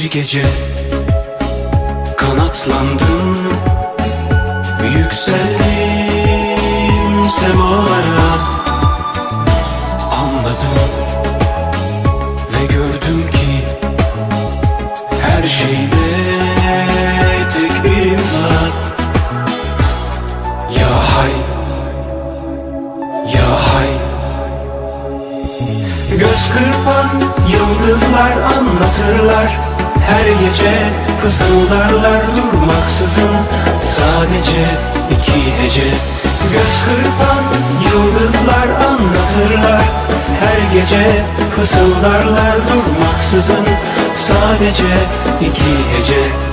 gece kanatlandım. Yükseldim semalara Anladım ve gördüm ki Her şeyde tek bir imza Ya hay Ya hay. Göz kırpan yıldızlar anlatırlar Her gece fısıldarlar durmaksızın Sadece iki hece. Göz kırpan yıldızlar anlatırlar. Her gece fısıldarlar durmaksızın Sadece iki hece